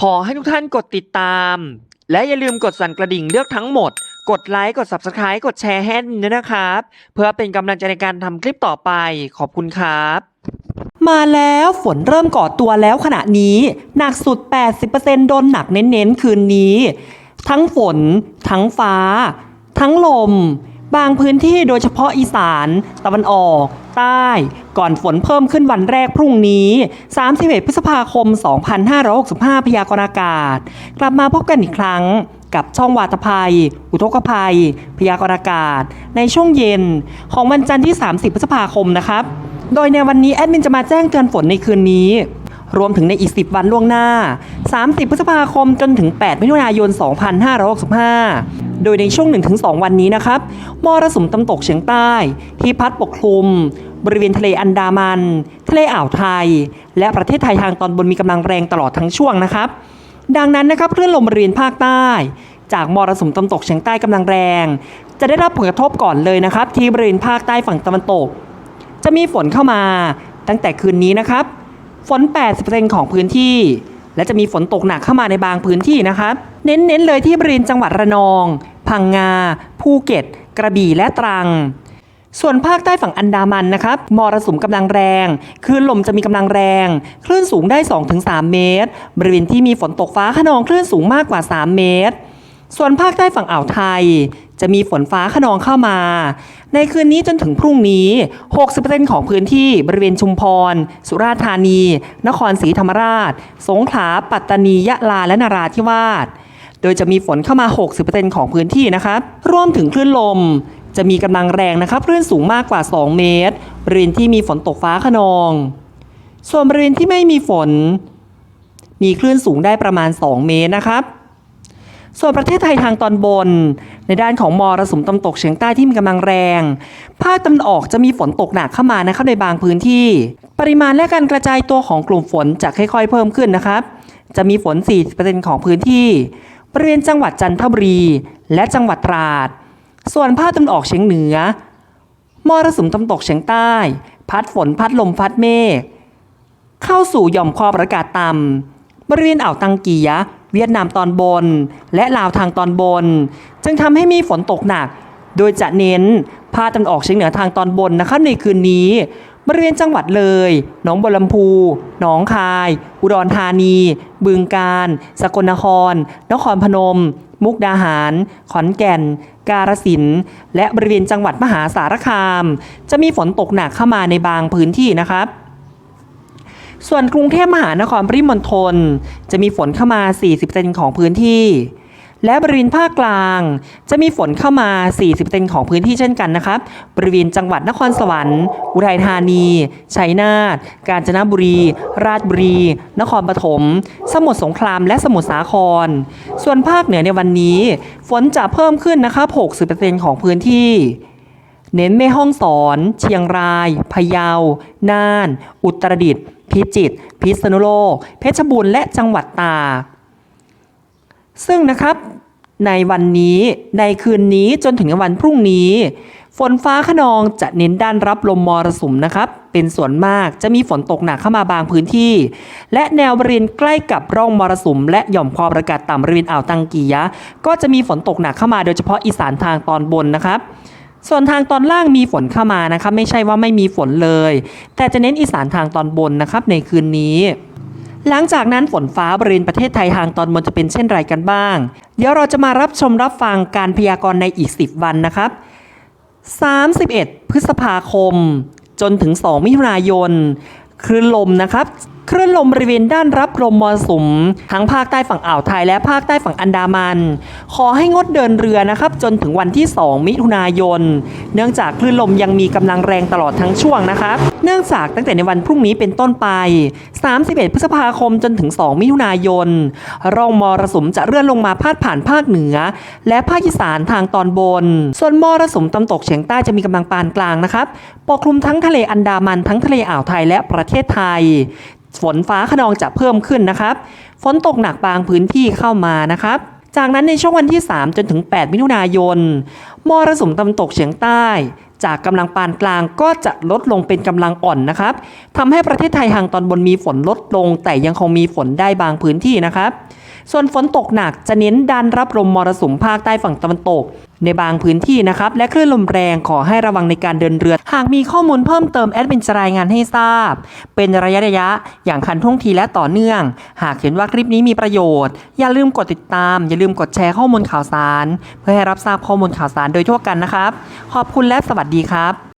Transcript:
ขอให้ทุกท่านกดติดตาม และอย่าลืมกดสั่นกระดิ่งเลือกทั้งหมด กดไลค์ กด Subscribe กดแชร์ให้ด้วยนะครับ เพื่อเป็นกำลังใจในการทำคลิปต่อไป ขอบคุณครับ มาแล้วฝนเริ่มก่อตัวแล้วขณะนี้ หนักสุด 80%โดนหนักเน้นๆ คืนนี้ ทั้งฝน ทั้งฟ้า ทั้งลม บางพื้นที่โดยเฉพาะอีสาน ตะวันออก ใต้ ก่อนฝนเพิ่มขึ้นวันแรกพรุ่งนี้ 31 พฤษภาคม 2565 พยากรณ์อากาศ กลับมาพบกันอีกครั้งกับช่องวาตภัย อุทกภัย พยากรณ์อากาศ ในช่วงเย็นของวันจันทร์ที่ 30 พฤษภาคมนะครับ โดยในวันนี้แอดมินจะมาแจ้งเตือนฝนในคืนนี้ รวมถึงในอีก 10 วันล่วงหน้า 30 พฤษภาคมจนถึง 8 มิถุนายน 2565 โดยในช่วง 1-2 วันนี้นะครับมรสุมตะวันตกเฉียงใต้ ที่พัดปกคลุม บริเวณทะเลอันดามัน ทะเลอ่าวไทย และประเทศไทยทางตอนบนมีกำลังแรงตลอดทั้งช่วงนะครับ ดังนั้นนะครับคลื่นลมบริเวณภาคใต้ จากมรสุมตะวันตกเฉียงใต้กำลังแรง จะได้รับผลกระทบก่อนเลยนะครับ ที่บริเวณภาคใต้ฝั่งตะวันตก จะมีฝนเข้ามาตั้งแต่คืนนี้นะครับ ฝน 80%ของพื้นที่ และจะมีฝนตกหนักเข้ามาในบางพื้นที่นะครับ เน้นๆเลยที่บริเวณจังหวัดระนอง พังงา ภูเก็ต กระบี่และตรังส่วนภาคใต้ฝั่งอันดามันนะครับมรสุมกำลังแรงคลื่นลมจะมีกำลังแรง คลื่นสูงได้ 2-3 เมตร บริเวณที่มีฝนตกฟ้าขนองคลื่นสูงมากกว่า 3 เมตร ส่วนภาคใต้ฝั่งอ่าวไทย จะมีฝนฟ้าขนองเข้ามา ในคืนนี้จนถึงพรุ่งนี้ 60%ของพื้นที่บริเวณชุมพร สุราษฎร์ธานี นครศรีธรรมราช สงขลา ปัตตานี ยะลา และนราธิวาส โดยจะมีฝนเข้ามา 60%ของพื้นที่นะครับรวมถึงคลื่นลม จะมีกำลังแรงนะครับคลื่นสูงมากกว่า 2 เมตร บริเวณที่มีฝนตกฟ้าขนอง ส่วนบริเวณที่ไม่มีฝน มีคลื่นสูงได้ประมาณ 2 เมตรนะครับ ส่วนประเทศไทยทางตอนบน ในด้านของมรสุมตะวันตกเฉียงใต้ที่มีกำลังแรง ภาคตะวันออกจะมีฝนตกหนักเข้ามานะครับในบางพื้นที่ ปริมาณและการกระจายตัวของกลุ่มฝนจะค่อยๆ เพิ่มขึ้นนะครับ จะมีฝน40%ของพื้นที่ บริเวณจังหวัดจันทบุรี และจังหวัดตราด ส่วนภาคตะวันออกเฉียงเหนือ มรสุมตะวันตกเฉียงใต้ พัดฝนพัดลมพัดเมฆเข้าสู่หย่อมความกดอากาศต่ำบริเวณอ่าวตังเกียะ เวียดนามตอนบน และลาวทางตอนบน จึงทำให้มีฝนตกหนัก โดยจะเน้นภาคตะวันออกเฉียงเหนือทางตอนบนนะครับในคืนนี้บริเวณจังหวัดเลย หนองบัวลำพู หนองคาย อุดรธานี บึงกาฬ สกลนคร นครพนม มุกดาหาร ขอนแก่น กาฬสินธ์และบริเวณจังหวัดมหาสารคาม จะมีฝนตกหนักเข้ามาในบางพื้นที่นะครับ ส่วนกรุงเทพมหานครปริมณฑลจะมีฝนเข้ามา 40%ของพื้นที่ และบริเวณภาคกลาง จะมีฝนเข้ามา 40%ของพื้นที่เช่นกันนะครับ บริเวณจังหวัดนครสวรรค์ อุทัยธานี ชัยนาท กาญจนบุรี ราชบุรี นครปฐม สมุทรสงคราม และสมุทรสาคร ส่วนภาคเหนือในวันนี้ ฝนจะเพิ่มขึ้นนะครับ 60%ของพื้นที่เน้นแม่ห้องสอน เชียงราย พะเยา น่าน อุตรดิตถ์ พิจิตรพิษณุโลก เพชรบูรณ์และจังหวัดตา ซึ่งนะครับในวันนี้ในคืนนี้จนถึงวันพรุ่งนี้ ฝนฟ้าขนองจะเน้นด้านรับลมมรสุมนะครับ เป็นส่วนมากจะมีฝนตกหนักเข้ามาบางพื้นที่ และแนวบริเวณใกล้กับร่องมรสุม และหย่อมความกดอากาศต่ำบริเวณอ่าวตังกียะ ก็จะมีฝนตกหนักเข้ามาโดยเฉพาะอีสานทางตอนบนนะครับ ส่วนทางตอนล่างมีฝนเข้ามานะครับไม่ใช่ว่าไม่มีฝนเลย แต่จะเน้นอีสานทางตอนบนนะครับในคืนนี้ หลังจากนั้นฝนฟ้าบริเวณประเทศไทยทางตอนบนจะเป็นเช่นไรกันบ้าง เดี๋ยวเราจะมารับชมรับฟังการพยากรณ์ในอีก 10 วันนะครับ 31 พฤษภาคม จนถึง 2 มิถุนายนคลื่นลมนะครับ คลื่นลมบริเวณด้านรับลมมรสุมทั้งภาคใต้ฝั่งอ่าวไทยและภาคใต้ฝั่งอันดามัน ขอให้งดเดินเรือนะครับ จนถึงวันที่ 2 มิถุนายน เนื่องจากคลื่นลมยังมีกำลังแรงตลอดทั้งช่วงนะครับ เนื่องจากตั้งแต่ในวันพรุ่งนี้เป็นต้นไป 31 พฤษภาคมจนถึง 2 มิถุนายนร่องมรสุมจะเลื่อนลงมาพาดผ่านภาคเหนือ และภาคอีสานทางตอนบน ส่วนมรสุมตะวันตกเฉียงใต้จะมีกำลังปานกลางนะครับปกคลุมทั้งทะเลอันดามันทั้งทะเลอ่าวไทยและประเทศไทย ฝนฟ้าขนองจะเพิ่มขึ้นนะครับ ฝนตกหนักบางพื้นที่เข้ามานะครับ จากนั้นในช่วงวันที่ 3 จนถึง 8 มิถุนายน มรสุมตะวันตกเฉียงใต้ จากกำลังปานกลางก็จะลดลงเป็นกำลังอ่อนนะครับทำให้ประเทศไทยทางตอนบนมีฝนลดลง แต่ยังคงมีฝนได้บางพื้นที่นะครับส่วนฝนตกหนักจะเน้นดันรับลมมรสุมภาคใต้ฝั่งตะวันตก ในบางพื้นที่นะครับ และคลื่นลมแรงขอให้ระวังในการเดินเรือ หากมีข้อมูลเพิ่มเติมแอดมินจะรายงานให้ทราบ เป็นระยะระยะ อย่างคันท่วงทีและต่อเนื่อง หากเห็นว่าคลิปนี้มีประโยชน์ อย่าลืมกดติดตาม อย่าลืมกดแชร์ข้อมูลข่าวสาร เพื่อให้รับทราบข้อมูลข่าวสารโดยทั่วกันนะครับ ขอบคุณและสวัสดีครับ